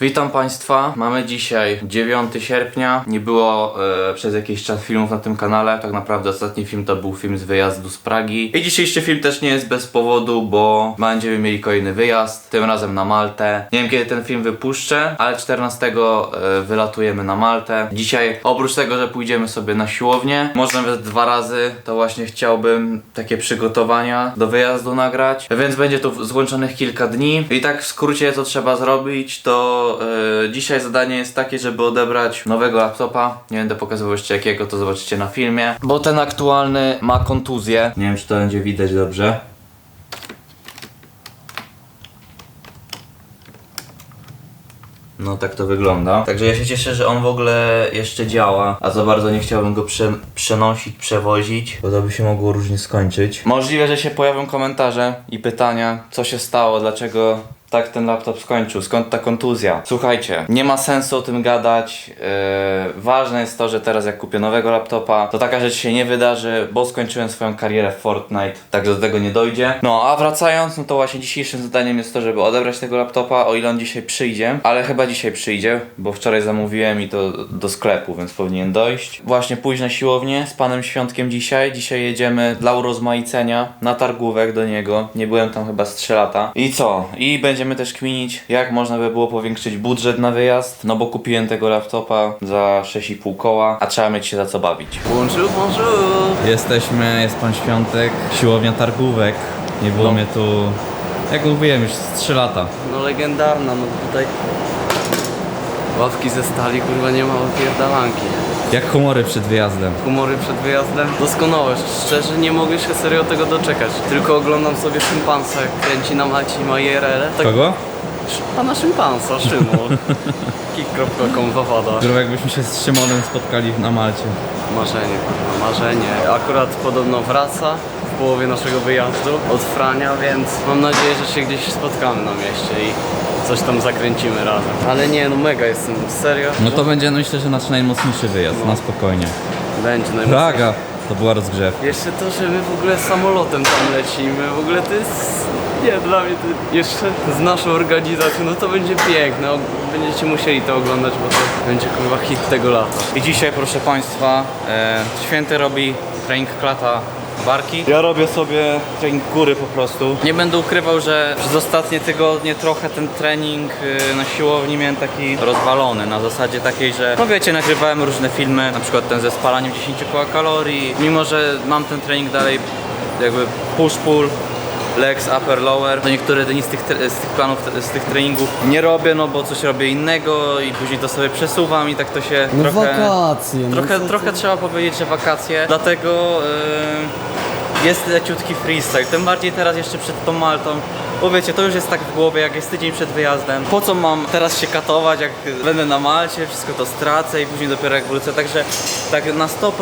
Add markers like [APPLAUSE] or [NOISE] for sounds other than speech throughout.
Witam Państwa, mamy dzisiaj 9 sierpnia. Nie było e, przez jakiś czas filmów na tym kanale. Tak naprawdę ostatni film to był film z wyjazdu z Pragi. I dzisiejszy film też nie jest bez powodu, bo będziemy mieli kolejny wyjazd, tym razem na Maltę. Nie wiem kiedy ten film wypuszczę, ale 14 e, wylatujemy na Maltę. Dzisiaj oprócz tego, że pójdziemy sobie na siłownię, może nawet dwa razy, to właśnie chciałbym takie przygotowania do wyjazdu nagrać. Więc będzie tu złączonych kilka dni. I tak w skrócie co trzeba zrobić, to e, dzisiaj zadanie jest takie, żeby odebrać nowego laptopa. Nie będę pokazywał jeszcze jakiego, to zobaczycie na filmie. Bo ten aktualny ma kontuzję. Nie wiem czy to będzie widać dobrze. No tak to wygląda. Także ja się cieszę, że on w ogóle jeszcze działa, a za bardzo nie chciałbym go prze przenosić, przewozić, bo to by się mogło różnie skończyć. Możliwe, że się pojawią komentarze i pytania, co się stało, dlaczego tak ten laptop skończył, skąd ta kontuzja. Słuchajcie, nie ma sensu o tym gadać. Yy, ważne jest to, że teraz jak kupię nowego laptopa, to taka rzecz się nie wydarzy, bo skończyłem swoją karierę w Fortnite, także do tego nie dojdzie. No a wracając, no to właśnie dzisiejszym zadaniem jest to, żeby odebrać tego laptopa, o ile on dzisiaj przyjdzie, ale chyba dzisiaj przyjdzie, bo wczoraj zamówiłem i to do sklepu, więc powinien dojść. Właśnie pójść na siłownię z panem Świątkiem dzisiaj. Dzisiaj jedziemy dla urozmaicenia na targówek do niego. Nie byłem tam chyba z 3 lata. I co? I będziemy też kminić, jak można by było powiększyć budżet na wyjazd, no bo kupiłem tego laptopa za 6,5 koła, a trzeba mieć się za co bawić. Bonjour, bonjour! Jesteśmy, jest pan Świątek, siłownia targówek. Nie było mnie tu, jak mówiłem, już z 3 lata. No legendarna, no tutaj ławki ze stali, kurwa nie ma opierdalanki. Jak humory przed wyjazdem. Humory przed wyjazdem doskonałe, szczerze nie mogę się serio tego doczekać. Tylko oglądam sobie szympansa, jak kręci na Maci Majerele. Tak, Kogo? Pana szympansa, [LAUGHS] Szymon. Kick.com zawada. Zdrowo jakbyśmy się z Szymonem spotkali na Malcie. Marzenie, kurwa, marzenie. Akurat podobno wraca w połowie naszego wyjazdu od Frania, więc mam nadzieję, że się gdzieś spotkamy na mieście i coś tam zakręcimy razem. Ale nie, no mega jestem, serio. No to będzie myślę, że nasz najmocniejszy wyjazd, na spokojnie. Będzie najmocniejszy. Praga to była rozgrzew. Jeszcze to, że my w ogóle samolotem tam lecimy, w ogóle to jest... Nie, dla mnie to jeszcze z naszą organizacją, no to będzie piękne. Będziecie musieli to oglądać, bo to będzie kurwa hit tego lata. I dzisiaj, proszę Państwa, e, święty robi trening klata barki. Ja robię sobie trening góry po prostu. Nie będę ukrywał, że przez ostatnie tygodnie trochę ten trening e, na siłowni miałem taki rozwalony. Na zasadzie takiej, że no wiecie, nagrywałem różne filmy, na przykład ten ze spalaniem 10 koła kalorii. Mimo, że mam ten trening dalej jakby push-pull, legs, upper, lower. To niektóre dni z tych, z tych planów, z tych treningów nie robię, no bo coś robię innego i później to sobie przesuwam i tak to się No trochę... wakacje, no Trochę, co trochę trzeba powiedzieć, że wakacje, dlatego yy, jest leciutki freestyle, tym bardziej teraz jeszcze przed tą Maltą. Bo wiecie, to już jest tak w głowie, jak jest tydzień przed wyjazdem. Po co mam teraz się katować, jak będę na Malcie, wszystko to stracę i później dopiero jak wrócę. Także tak na 100%,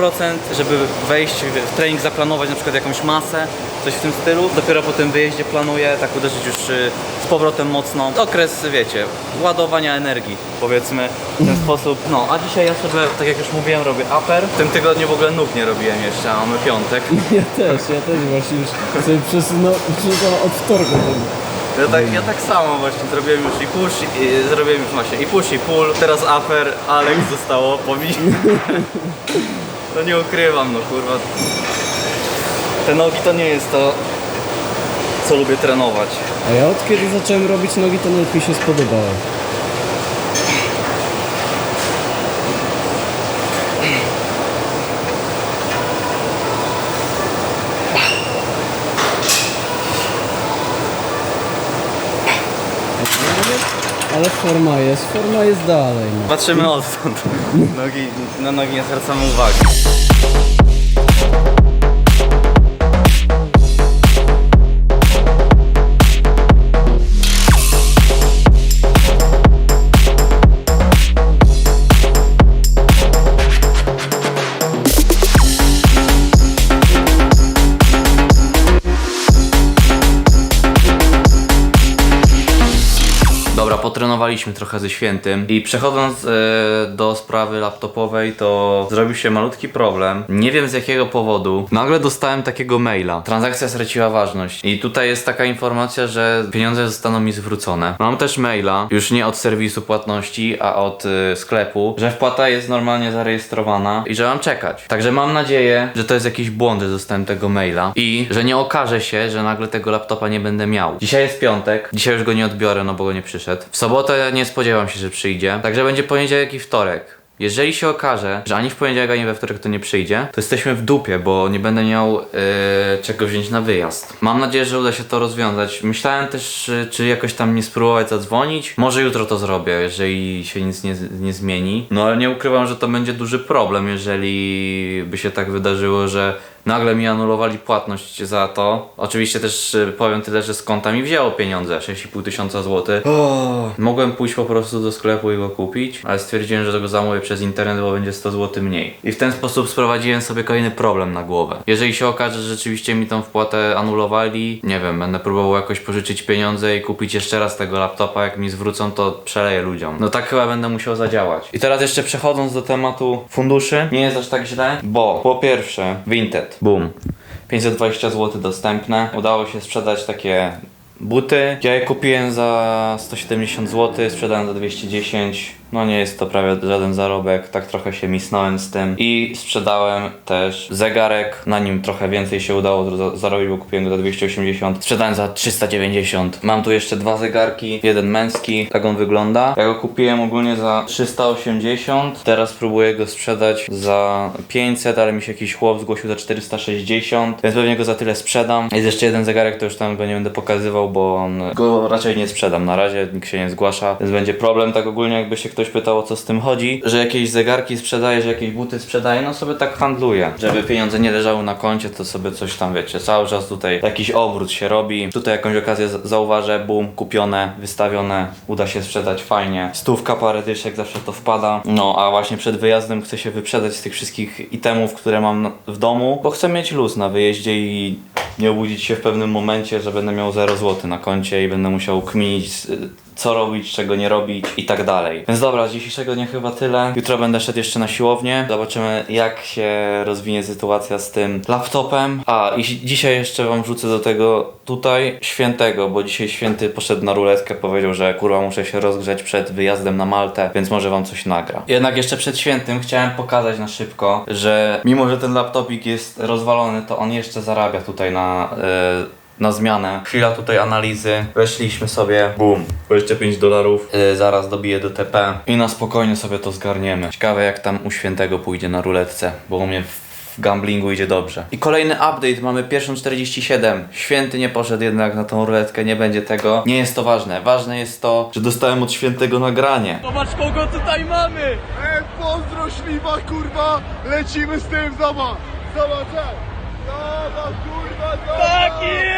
żeby wejść w trening, zaplanować na przykład jakąś masę, coś w tym stylu. Dopiero po tym wyjeździe planuję tak uderzyć już y, z powrotem mocno. Okres, wiecie, ładowania energii, powiedzmy w ten sposób. No, a dzisiaj ja sobie, tak jak już mówiłem, robię upper. W tym tygodniu w ogóle nóg nie robiłem jeszcze, a mamy piątek. [LAUGHS] Ja też, ja też właśnie już sobie przesunął, przesunął od wtorku. Ja tak, ja tak samo właśnie zrobiłem już i push, i, zrobiłem już właśnie i push i pull, teraz upper, Alex zostało po mi. [LAUGHS] No nie ukrywam, no kurwa. Te nogi to nie jest to, co lubię trenować. A ja od kiedy zacząłem robić nogi, to nawet mi się spodobało. Ale forma jest, forma jest dalej. No. Patrzymy odtąd. Nogi, na nogi nie zwracamy uwagi. Zaplanowaliśmy trochę ze świętym i przechodząc e, do sprawy laptopowej, to zrobił się malutki problem. Nie wiem z jakiego powodu. Nagle dostałem takiego maila. Transakcja straciła ważność. I tutaj jest taka informacja, że pieniądze zostaną mi zwrócone. Mam też maila, już nie od serwisu płatności, a od e, sklepu, że wpłata jest normalnie zarejestrowana i że mam czekać. Także mam nadzieję, że to jest jakiś błąd, że dostałem tego maila i że nie okaże się, że nagle tego laptopa nie będę miał. Dzisiaj jest piątek, dzisiaj już go nie odbiorę, no bo go nie przyszedł. W sobotę nie spodziewam się, że przyjdzie, także będzie poniedziałek i wtorek. Jeżeli się okaże, że ani w poniedziałek, ani we wtorek to nie przyjdzie, to jesteśmy w dupie, bo nie będę miał yy, czego wziąć na wyjazd. Mam nadzieję, że uda się to rozwiązać. Myślałem też, yy, czy jakoś tam nie spróbować zadzwonić. Może jutro to zrobię, jeżeli się nic nie, nie zmieni. No ale nie ukrywam, że to będzie duży problem, jeżeli by się tak wydarzyło, że nagle mi anulowali płatność za to. Oczywiście też y, powiem tyle, że z konta mi wzięło pieniądze, 6,5 tysiąca złotych. Mogłem pójść po prostu do sklepu i go kupić, ale stwierdziłem, że go zamówię przez internet, bo będzie 100 zł mniej. I w ten sposób sprowadziłem sobie kolejny problem na głowę. Jeżeli się okaże, że rzeczywiście mi tą wpłatę anulowali, nie wiem, będę próbował jakoś pożyczyć pieniądze i kupić jeszcze raz tego laptopa, jak mi zwrócą, to przeleję ludziom. No tak chyba będę musiał zadziałać. I teraz jeszcze przechodząc do tematu funduszy, nie jest aż tak źle, bo po pierwsze, Vinted, boom. 520 zł dostępne. Udało się sprzedać takie buty. Ja je kupiłem za 170 zł, sprzedałem za 210. No nie jest to prawie żaden zarobek, tak trochę się misnąłem z tym. I sprzedałem też zegarek, na nim trochę więcej się udało za- zarobić, bo kupiłem go za 280. Sprzedałem za 390. Mam tu jeszcze dwa zegarki, jeden męski, tak on wygląda. Ja go kupiłem ogólnie za 380, teraz próbuję go sprzedać za 500, ale mi się jakiś chłop zgłosił za 460, więc pewnie go za tyle sprzedam. Jest jeszcze jeden zegarek, to już tam go nie będę pokazywał, bo go raczej nie sprzedam na razie, nikt się nie zgłasza, więc będzie problem. Tak ogólnie jakby się ktoś pytał o co z tym chodzi, że jakieś zegarki sprzedaje, że jakieś buty sprzedaje, no sobie tak handluję. Żeby pieniądze nie leżały na koncie, to sobie coś tam wiecie, cały czas tutaj jakiś obrót się robi. Tutaj jakąś okazję zauważę, boom, kupione, wystawione, uda się sprzedać fajnie. Stówka, parę dyszek zawsze to wpada. No a właśnie przed wyjazdem chcę się wyprzedać z tych wszystkich itemów, które mam w domu, bo chcę mieć luz na wyjeździe i nie obudzić się w pewnym momencie, że będę miał 0 zł na koncie i będę musiał kminić y, co robić, czego nie robić i tak dalej. Więc dobra, z dzisiejszego dnia chyba tyle. Jutro będę szedł jeszcze na siłownię. Zobaczymy jak się rozwinie sytuacja z tym laptopem. A i si- dzisiaj jeszcze wam wrzucę do tego tutaj świętego, bo dzisiaj święty poszedł na ruletkę, powiedział, że kurwa muszę się rozgrzać przed wyjazdem na Maltę, więc może wam coś nagra. Jednak jeszcze przed świętym chciałem pokazać na szybko, że mimo, że ten laptopik jest rozwalony, to on jeszcze zarabia tutaj na... Yy, na zmianę. Chwila tutaj analizy. Weszliśmy sobie. Boom. 25 dolarów. Yy, zaraz dobiję do TP. I na spokojnie sobie to zgarniemy. Ciekawe jak tam u świętego pójdzie na ruletce, bo u mnie w gamblingu idzie dobrze. I kolejny update, mamy pierwszą 47. Święty nie poszedł jednak na tą ruletkę, nie będzie tego. Nie jest to ważne. Ważne jest to, że dostałem od świętego nagranie. Zobacz kogo tutaj mamy! E, pozdro śliwa, kurwa! Lecimy z tym, zobacz! Zobacz, ej! Zobacz, kurwa, zobacz! Tak jest!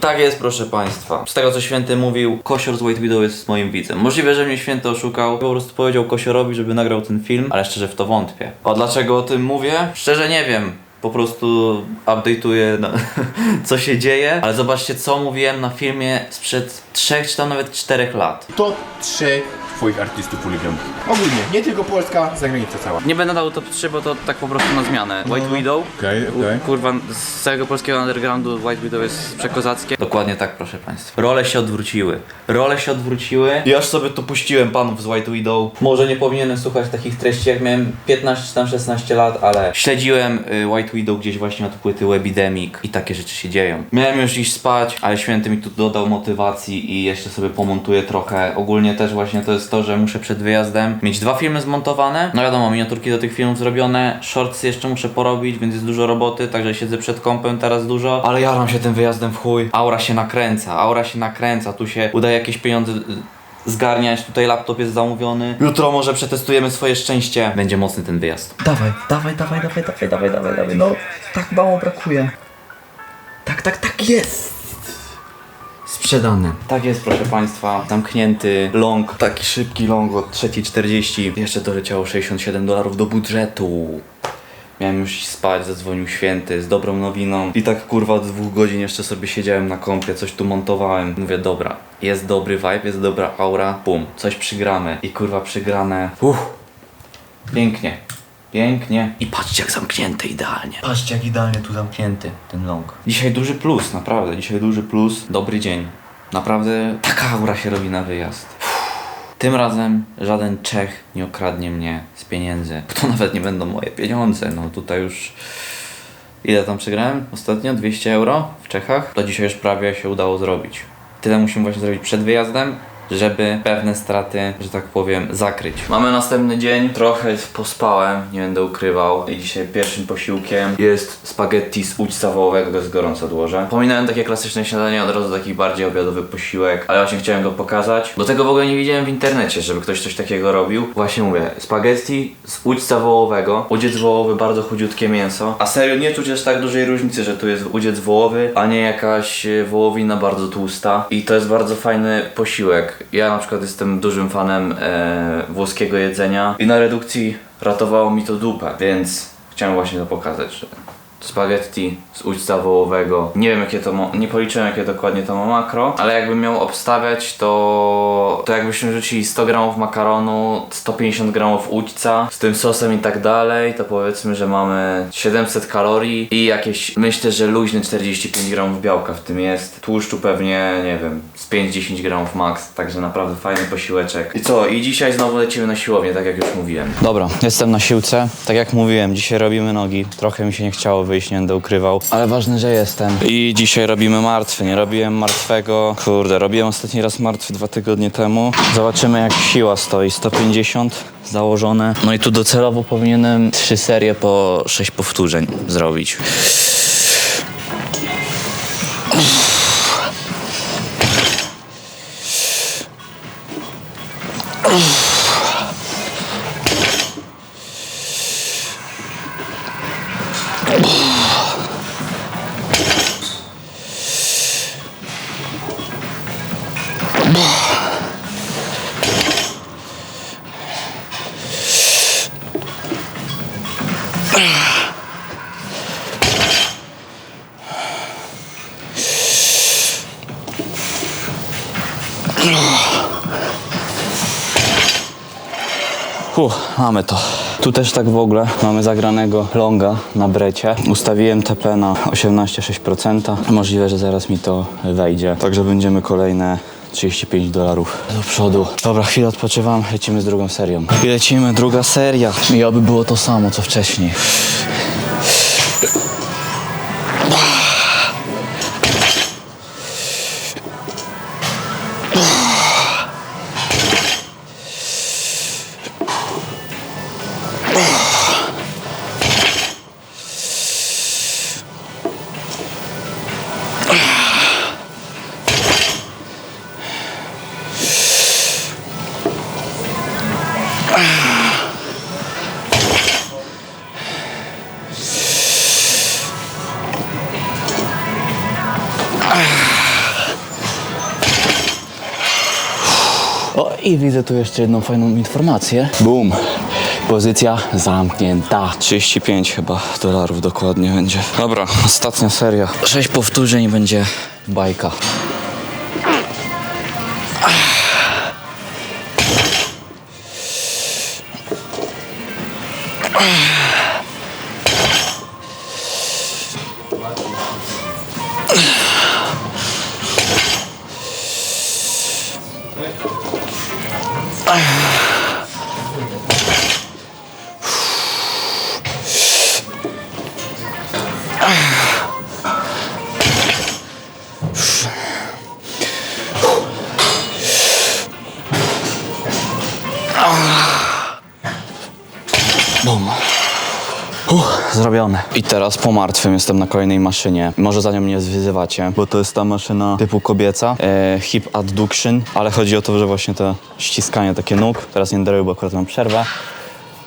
Tak jest, proszę Państwa. Z tego co święty mówił, Kosior z White Widow jest moim widzem. Możliwe, że mnie święty oszukał. Po prostu powiedział Kosiorowi, żeby nagrał ten film, ale szczerze w to wątpię. A dlaczego o tym mówię? Szczerze nie wiem. Po prostu update'uję na, [LAUGHS] co się dzieje, ale zobaczcie co mówiłem na filmie sprzed 3 czy tam nawet 4 lat. To trzy twoich artystów ulubionych. Ogólnie, nie tylko Polska, zagranica cała. Nie będę dał top 3, bo to tak po prostu na zmianę. White Widow. Okej, okej. Kurwa, z całego polskiego undergroundu White Widow jest przekozackie. Dokładnie tak, proszę Państwa. Role się odwróciły. Role się odwróciły. Aż sobie tu puściłem panów z White Widow. Może nie powinienem słuchać takich treści, jak miałem 15 czy tam 16 lat, ale śledziłem y, White Widow gdzieś właśnie od płyty Webidemic i takie rzeczy się dzieją. Miałem już iść spać, ale święty mi tu dodał motywacji i jeszcze sobie pomontuję trochę. Ogólnie też właśnie to jest to, że muszę przed wyjazdem mieć dwa filmy zmontowane. No wiadomo, miniaturki do tych filmów zrobione, shortsy jeszcze muszę porobić, więc jest dużo roboty, także siedzę przed kąpem teraz dużo. Ale jaram się tym wyjazdem w chuj. Aura się nakręca, aura się nakręca, tu się udaje jakieś pieniądze y, zgarniać, tutaj laptop jest zamówiony. Jutro może przetestujemy swoje szczęście. Będzie mocny ten wyjazd. Dawaj, dawaj, dawaj, dawaj, dawaj, dawaj, dawaj, dawaj. No, tak mało brakuje. Tak, tak, tak jest. Sprzedane. Tak jest, proszę Państwa. Zamknięty long, taki szybki long od 3.40. Jeszcze doleciało 67 dolarów do budżetu. Miałem już spać, zadzwonił święty z dobrą nowiną. I tak kurwa od dwóch godzin jeszcze sobie siedziałem na kąpie, coś tu montowałem. Mówię, dobra, jest dobry vibe, jest dobra aura, pum, coś przygramy. I kurwa przygrane. Uff, pięknie. Pięknie. I patrzcie jak zamknięty idealnie. Patrzcie jak idealnie tu zamknięty ten long. Dzisiaj duży plus, naprawdę. Dzisiaj duży plus. Dobry dzień. Naprawdę taka aura się robi na wyjazd. Tym razem żaden Czech nie okradnie mnie z pieniędzy. Bo to nawet nie będą moje pieniądze. No tutaj już. Ile tam przegrałem? Ostatnio 200 euro w Czechach. To dzisiaj już prawie się udało zrobić. Tyle musimy właśnie zrobić przed wyjazdem, żeby pewne straty, że tak powiem, zakryć. Mamy następny dzień, trochę pospałem, nie będę ukrywał. I dzisiaj pierwszym posiłkiem jest spaghetti z ućca wołowego, z gorąco odłożę. Pominąłem takie klasyczne śniadanie, od razu taki bardziej obiadowy posiłek, ale właśnie chciałem go pokazać. Do tego w ogóle nie widziałem w internecie, żeby ktoś coś takiego robił. Właśnie mówię, spaghetti z ućca wołowego. Udziec wołowy, bardzo chudziutkie mięso. A serio, nie czuć tak dużej różnicy, że tu jest udziec wołowy, a nie jakaś wołowina bardzo tłusta. I to jest bardzo fajny posiłek. Ja na przykład jestem dużym fanem e, włoskiego jedzenia i na redukcji ratowało mi to dupę, więc chciałem właśnie to pokazać, że spaghetti z ućca wołowego. Nie wiem jakie to ma, nie policzyłem jakie dokładnie to ma makro, ale jakbym miał obstawiać to, to jakbyśmy rzucili 100 gramów makaronu, 150 gramów ućca z tym sosem i tak dalej, to powiedzmy, że mamy 700 kalorii i jakieś, myślę, że luźne 45 gramów białka w tym jest. Tłuszczu pewnie, nie wiem, z 5-10 gramów max, także naprawdę fajny posiłeczek. I co, i dzisiaj znowu lecimy na siłownię, tak jak już mówiłem. Dobra, jestem na siłce. Tak jak mówiłem, dzisiaj robimy nogi. Trochę mi się nie chciało wyjść, nie będę ukrywał. Ale ważne, że jestem. I dzisiaj robimy martwy. Nie robiłem martwego. Kurde, robiłem ostatni raz martwy dwa tygodnie temu. Zobaczymy jak siła stoi. 150 założone. No i tu docelowo powinienem trzy serie po 6 powtórzeń zrobić. Ugh. Uff, mamy to. Tu też tak w ogóle mamy zagranego longa na brecie. Ustawiłem TP na 18,6%. Możliwe, że zaraz mi to wejdzie. Także będziemy kolejne 35 dolarów do przodu. Dobra, chwilę odpoczywam, lecimy z drugą serią. I lecimy, druga seria. I oby było to samo, co wcześniej. O, i widzę tu jeszcze jedną fajną informację. Boom. Pozycja zamknięta. 35 chyba dolarów dokładnie będzie. Dobra, ostatnia seria. 6 powtórzeń będzie bajka. Zrobione. I teraz po martwym jestem na kolejnej maszynie. Może za nią mnie zwyzywacie, bo to jest ta maszyna typu kobieca, e, hip adduction, ale chodzi o to, że właśnie to ściskanie takie nóg. Teraz nie daruję, bo akurat mam przerwę.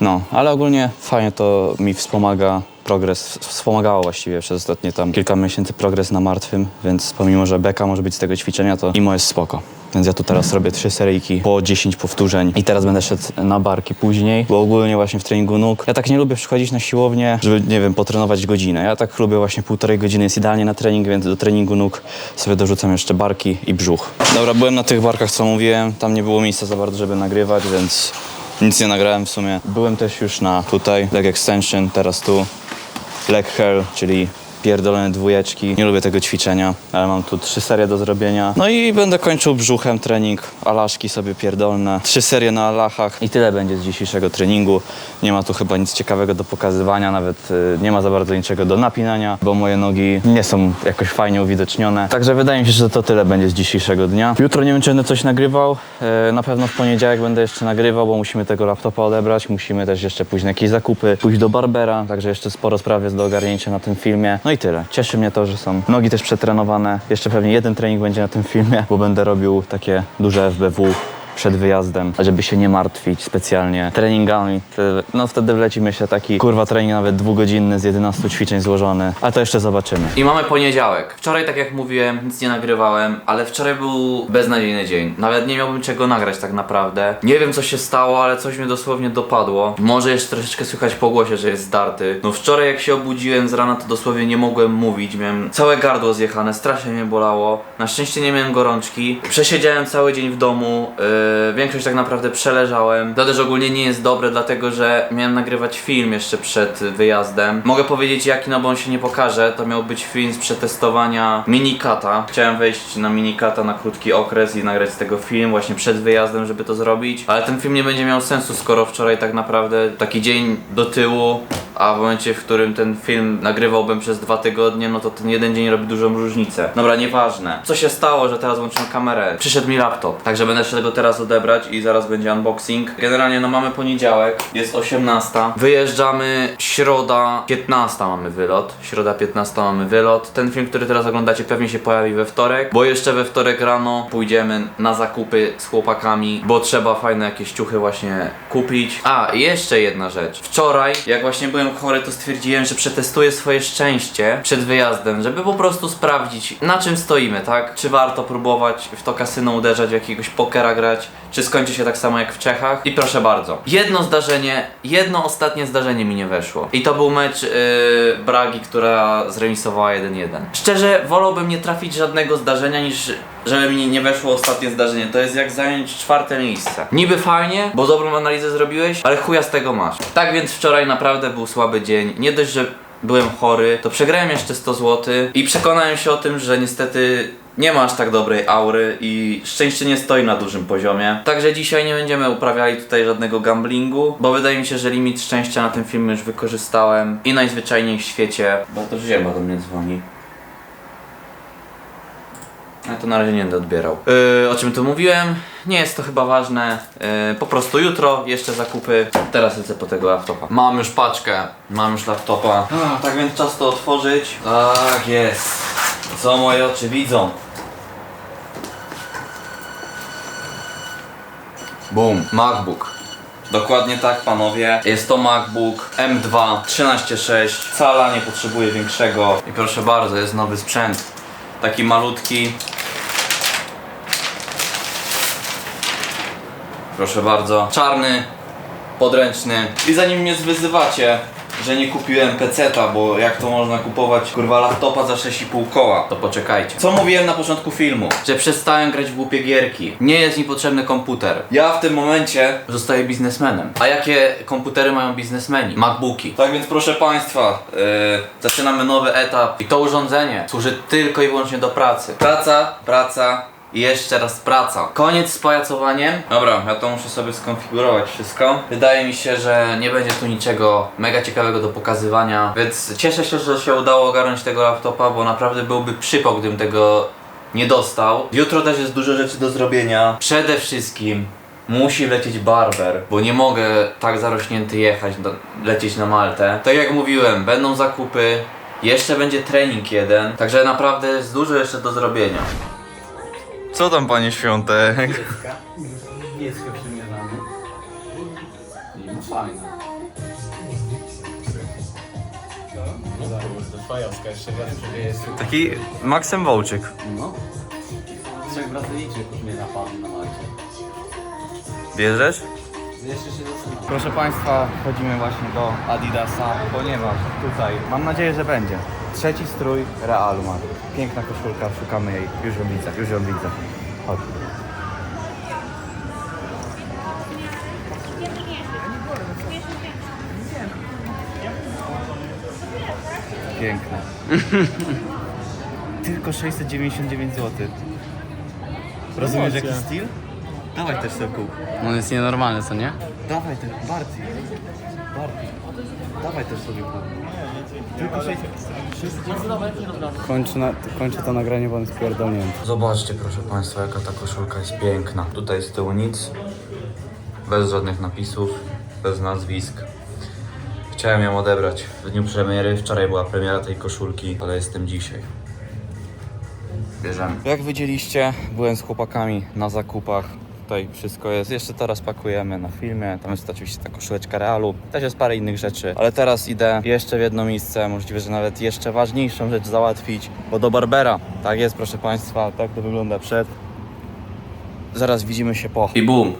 No, ale ogólnie fajnie to mi wspomaga progres, wspomagało właściwie przez ostatnie tam kilka miesięcy progres na martwym, więc pomimo, że beka może być z tego ćwiczenia, to imo jest spoko. Więc ja tu teraz robię trzy seryjki po 10 powtórzeń i teraz będę szedł na barki później, bo ogólnie właśnie w treningu nóg. Ja tak nie lubię przychodzić na siłownię, żeby, nie wiem, potrenować godzinę. Ja tak lubię właśnie półtorej godziny, jest idealnie na trening, więc do treningu nóg sobie dorzucam jeszcze barki i brzuch. Dobra, byłem na tych barkach, co mówiłem, tam nie było miejsca za bardzo, żeby nagrywać, więc nic nie nagrałem w sumie. Byłem też już na tutaj, leg extension, teraz tu leg curl, czyli pierdolone dwójeczki. Nie lubię tego ćwiczenia, ale mam tu trzy serie do zrobienia. No i będę kończył brzuchem trening, alaszki sobie pierdolne. Trzy serie na alachach i tyle będzie z dzisiejszego treningu. Nie ma tu chyba nic ciekawego do pokazywania, nawet y, nie ma za bardzo niczego do napinania, bo moje nogi nie są jakoś fajnie uwidocznione. Także wydaje mi się, że to tyle będzie z dzisiejszego dnia. Jutro nie wiem, czy będę coś nagrywał. E, Na pewno w poniedziałek będę jeszcze nagrywał, bo musimy tego laptopa odebrać. Musimy też jeszcze na jakieś zakupy, pójść do Barbera, także jeszcze sporo spraw jest do ogarnięcia na tym filmie. No i tyle. Cieszy mnie to, że są nogi też przetrenowane. Jeszcze pewnie jeden trening będzie na tym filmie, bo będę robił takie duże FBW przed wyjazdem, żeby się nie martwić specjalnie treningami. No wtedy wleci mi się taki kurwa trening nawet dwugodzinny z 11 ćwiczeń złożony, a to jeszcze zobaczymy. I mamy poniedziałek. Wczoraj, tak jak mówiłem, nic nie nagrywałem, ale wczoraj był beznadziejny dzień. Nawet nie miałbym czego nagrać tak naprawdę. Nie wiem co się stało, ale coś mnie dosłownie dopadło. Może jeszcze troszeczkę słychać po głosie, że jest zdarty. No wczoraj jak się obudziłem z rana, to dosłownie nie mogłem mówić. Miałem całe gardło zjechane, strasznie mnie bolało. Na szczęście nie miałem gorączki. Przesiedziałem cały dzień w domu. Yy, większość tak naprawdę przeleżałem. To też ogólnie nie jest dobre, dlatego że miałem nagrywać film jeszcze przed wyjazdem. Mogę powiedzieć jaki, no bo on się nie pokaże. To miał być film z przetestowania minikata. Chciałem wejść na minikata na krótki okres i nagrać z tego film właśnie przed wyjazdem, żeby to zrobić. Ale ten film nie będzie miał sensu, skoro wczoraj tak naprawdę taki dzień do tyłu, a w momencie, w którym ten film nagrywałbym przez dwa tygodnie, no to ten jeden dzień robi dużą różnicę. Dobra, nieważne. Co się stało, że teraz włączyłem kamerę? Przyszedł mi laptop, także będę się tego teraz odebrać i zaraz będzie unboxing. Generalnie no mamy poniedziałek, jest 18. Wyjeżdżamy środa 15 mamy wylot. Środa 15 mamy wylot. Ten film, który teraz oglądacie pewnie się pojawi we wtorek, bo jeszcze we wtorek rano pójdziemy na zakupy z chłopakami, bo trzeba fajne jakieś ciuchy właśnie kupić. A, jeszcze jedna rzecz. Wczoraj, jak właśnie byłem chory, to stwierdziłem, że przetestuję swoje szczęście przed wyjazdem, żeby po prostu sprawdzić, na czym stoimy, tak? Czy warto próbować w to kasyno uderzać, w jakiegoś pokera grać, czy skończy się tak samo jak w Czechach. I proszę bardzo, jedno zdarzenie, jedno ostatnie zdarzenie mi nie weszło. I to był mecz yy, Bragi, która zremisowała 1-1. Szczerze, wolałbym nie trafić żadnego zdarzenia, niż żeby mi nie weszło ostatnie zdarzenie. To jest jak zająć czwarte miejsce. Niby fajnie, bo dobrą analizę zrobiłeś, ale chuja z tego masz. Tak więc wczoraj naprawdę był słaby dzień. Nie dość, że byłem chory, to przegrałem jeszcze 100 zł i przekonałem się o tym, że niestety nie ma aż tak dobrej aury i szczęście nie stoi na dużym poziomie. Także dzisiaj nie będziemy uprawiali tutaj żadnego gamblingu, bo wydaje mi się, że limit szczęścia na tym filmie już wykorzystałem i najzwyczajniej w świecie. Bo to Ziema do mnie dzwoni. Ja to na razie nie będę odbierał. Yy, o czym tu mówiłem? Nie jest to chyba ważne. Yy, po prostu jutro jeszcze zakupy. Teraz lecę po tego laptopa. Mam już paczkę, mam już laptopa. Tak więc czas to otworzyć. Tak jest. Co moje oczy widzą? Boom, MacBook. Dokładnie tak, panowie. Jest to MacBook M2 13.6. Cala nie potrzebuje większego. I proszę bardzo, jest nowy sprzęt. Taki malutki. Proszę bardzo. Czarny, podręczny. I zanim mnie zwyzywacie, że nie kupiłem peceta, bo jak to można kupować kurwa laptopa za 6,5 koła, to poczekajcie. Co mówiłem na początku filmu? Że przestałem grać w głupie gierki. Nie jest mi potrzebny komputer. Ja w tym momencie zostaję biznesmenem. A jakie komputery mają biznesmeni? MacBooki. Tak więc proszę Państwa, yy, zaczynamy nowy etap i to urządzenie służy tylko i wyłącznie do pracy. Praca, praca, jeszcze raz praca. Koniec z pajacowaniem. Dobra, ja to muszę sobie skonfigurować wszystko. Wydaje mi się, że nie będzie tu niczego mega ciekawego do pokazywania, więc cieszę się, że się udało ogarnąć tego laptopa, bo naprawdę byłby przypał, gdybym tego nie dostał. Jutro też jest dużo rzeczy do zrobienia. Przede wszystkim musi lecieć barber, bo nie mogę tak zarośnięty jechać, do, lecieć na Maltę. Tak jak mówiłem, będą zakupy, jeszcze będzie trening jeden, także naprawdę jest dużo jeszcze do zrobienia. Co tam, panie Świątek? Dziecko przymierzamy. I no fajne. No kurde, fajowska, jeszcze bardziej jest. Taki Maxem Wołczyk. No. Trzech Brazylijczyków mnie napadł na macie. Bierzesz? Proszę Państwa, wchodzimy właśnie do Adidasa, ponieważ tutaj, mam nadzieję, że będzie. Trzeci strój Realu Madryt. Piękna koszulka, szukamy jej. Już ją widzę, już ją widzę. Chodź. Piękna. Tylko 699 zł. Rozumiesz jaki styl? Dawaj też sobie kup. On jest nienormalny, co nie? Dawaj ten, Barty. Barty. Dawaj też sobie kup. Tylko 600 Kończę, na, kończę to nagranie, bo on jest pierdolnięty. Zobaczcie proszę Państwa, jaka ta koszulka jest piękna. Tutaj z tyłu nic, bez żadnych napisów, bez nazwisk. Chciałem ją odebrać w dniu premiery. Wczoraj była premiera tej koszulki, ale jestem dzisiaj. Bierzemy. Jak widzieliście, byłem z chłopakami na zakupach. Tutaj wszystko jest. Jeszcze teraz pakujemy na filmie. Tam jest oczywiście ta koszuleczka Realu. Też jest parę innych rzeczy. Ale teraz idę jeszcze w jedno miejsce. Możliwe, że nawet jeszcze ważniejszą rzecz załatwić. Bo do Barbera. Tak jest, proszę Państwa. Tak to wygląda przed. Zaraz widzimy się po. I boom.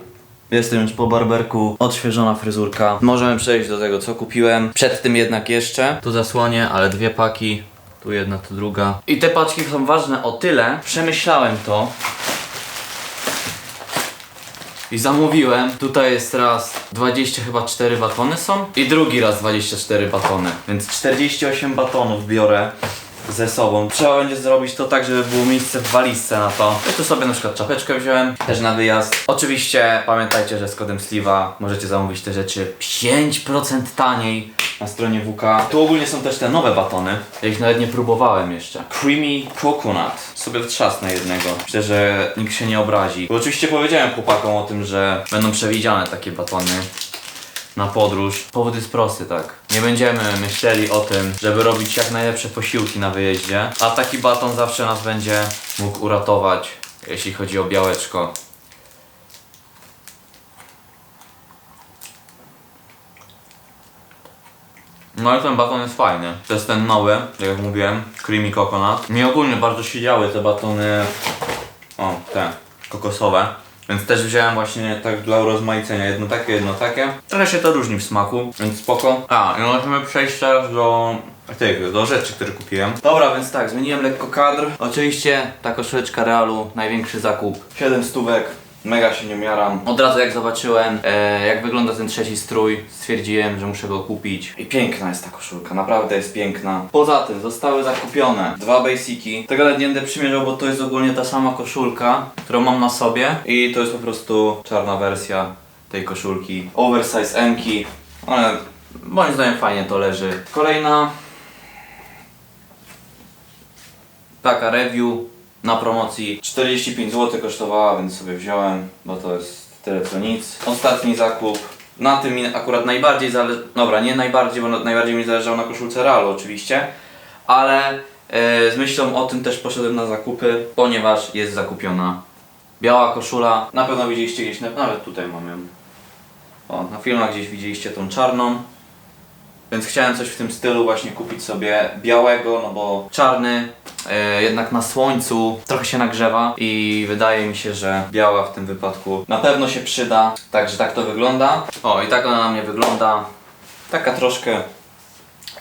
Jestem już po barberku, odświeżona fryzurka. Możemy przejść do tego, co kupiłem. Przed tym jednak jeszcze. Tu zasłonię, ale dwie paki. Tu jedna, tu druga. I te paczki są ważne o tyle. Przemyślałem to. I zamówiłem. Tutaj jest raz 20 chyba 4 batony są. I drugi raz 24 batony. Więc 48 batonów biorę ze sobą. Trzeba będzie zrobić to tak, żeby było miejsce w walizce na to. Ja tu sobie na przykład czapeczkę wziąłem, też na wyjazd. Oczywiście pamiętajcie, że z kodem Sliwa możecie zamówić te rzeczy 5% taniej na stronie WK. Tu ogólnie są też te nowe batony. Ja ich nawet nie próbowałem jeszcze. Creamy Coconut. Sobie wtrzasnę jednego. Myślę, że nikt się nie obrazi. Bo oczywiście powiedziałem chłopakom o tym, że będą przewidziane takie batony na podróż. Powód jest prosty, tak. Nie będziemy myśleli o tym, żeby robić jak najlepsze posiłki na wyjeździe, a taki baton zawsze nas będzie mógł uratować, jeśli chodzi o białeczko. No ale ten baton jest fajny. To jest ten nowy, jak mówiłem, Creamy Coconut. Mi ogólnie bardzo siedziały te batony, o te, kokosowe. Więc też wziąłem właśnie tak dla urozmaicenia jedno takie, jedno takie. Trochę się to różni w smaku, więc spoko. A, i możemy przejść teraz do tych, do rzeczy, które kupiłem. Dobra, więc tak, zmieniłem lekko kadr. Oczywiście ta koszuleczka Realu, największy zakup. 7 stówek. Mega się nie jaram. Od razu jak zobaczyłem, e, jak wygląda ten trzeci strój, stwierdziłem, że muszę go kupić. I piękna jest ta koszulka, naprawdę jest piękna. Poza tym zostały zakupione dwa basiki. Tego nawet nie będę przymierzał, bo to jest ogólnie ta sama koszulka, którą mam na sobie. I to jest po prostu czarna wersja tej koszulki. Oversize M-ki, ale moim zdaniem fajnie to leży. Kolejna taka review na promocji 45 zł kosztowała, więc sobie wziąłem, bo to jest tyle co nic. Ostatni zakup. Na tym mi akurat najbardziej zależy. Dobra, nie najbardziej, bo na- najbardziej mi zależało na koszulce Realu oczywiście, ale e, z myślą o tym też poszedłem na zakupy, ponieważ jest zakupiona biała koszula. Na pewno widzieliście gdzieś, na- nawet tutaj mam ją. O, na filmach gdzieś widzieliście tą czarną. Więc chciałem coś w tym stylu właśnie kupić sobie białego, no bo czarny e, jednak na słońcu trochę się nagrzewa i wydaje mi się, że biała w tym wypadku na pewno się przyda. Także tak to wygląda. O i tak ona na mnie wygląda. Taka troszkę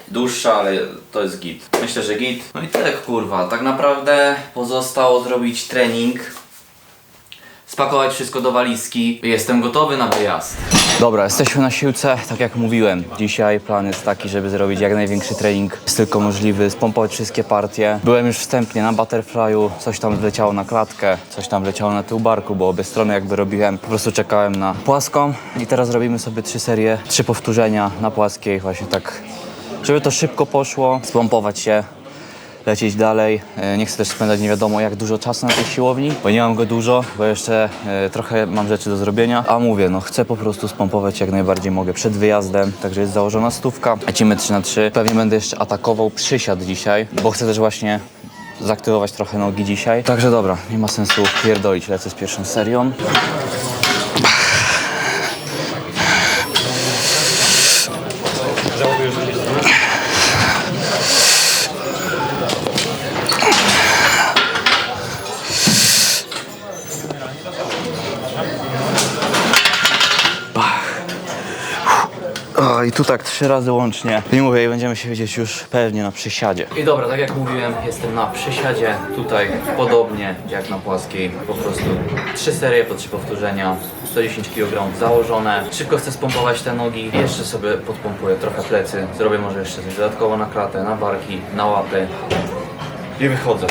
dłuższa, ale to jest git. Myślę, że git. No i tyle kurwa. Tak naprawdę pozostało zrobić trening. Spakować wszystko do walizki. Jestem gotowy na wyjazd. Dobra, jesteśmy na siłce, tak jak mówiłem. Dzisiaj plan jest taki, żeby zrobić jak największy trening jest tylko możliwy, spompować wszystkie partie. Byłem już wstępnie na butterflyu, coś tam wleciało na klatkę, coś tam wleciało na tył barku, bo obie strony jakby robiłem. Po prostu czekałem na płaską i teraz robimy sobie trzy serie, trzy powtórzenia na płaskiej, właśnie tak, żeby to szybko poszło, spompować się, lecieć dalej. E, Nie chcę też spędzać nie wiadomo jak dużo czasu na tej siłowni, bo nie mam go dużo, bo jeszcze e, trochę mam rzeczy do zrobienia. A mówię, no chcę po prostu spompować jak najbardziej mogę przed wyjazdem, także jest założona stówka. Lecimy 3 na 3 Pewnie będę jeszcze atakował przysiad dzisiaj, bo chcę też właśnie zaktywować trochę nogi dzisiaj. Także dobra, nie ma sensu pierdolić, lecę z pierwszą serią. I tu tak trzy razy łącznie. I mówię, i będziemy się widzieć już pewnie na przysiadzie. I dobra, tak jak mówiłem, jestem na przysiadzie. Tutaj podobnie jak na płaskiej. Po prostu trzy serie po trzy powtórzenia. 110 kg założone. Szybko chcę spompować te nogi. Jeszcze sobie podpompuję trochę plecy. Zrobię może jeszcze coś dodatkowo na klatę, na barki, na łapy. I wychodzę.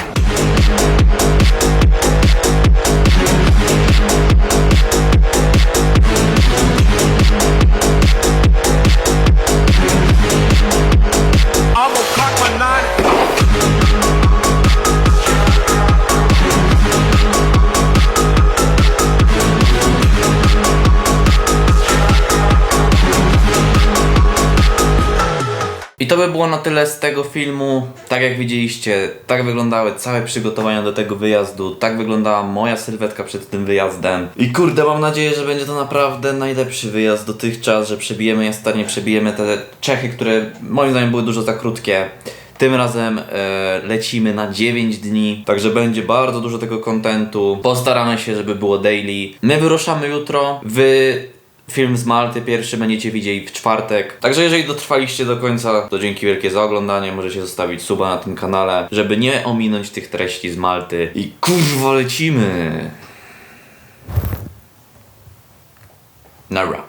To by było na tyle z tego filmu. Tak jak widzieliście, tak wyglądały całe przygotowania do tego wyjazdu. Tak wyglądała moja sylwetka przed tym wyjazdem. I kurde, mam nadzieję, że będzie to naprawdę najlepszy wyjazd dotychczas, że przebijemy jastarnie, przebijemy te Czechy, które moim zdaniem były dużo za krótkie. Tym razem e, lecimy na 9 dni, także będzie bardzo dużo tego kontentu. Postaramy się, żeby było daily. My wyruszamy jutro. Wy Film z Malty pierwszy będziecie widzieli w czwartek. Także jeżeli dotrwaliście do końca, to dzięki wielkie za oglądanie. Możecie zostawić suba na tym kanale, żeby nie ominąć tych treści z Malty. I kurwa lecimy! Nara.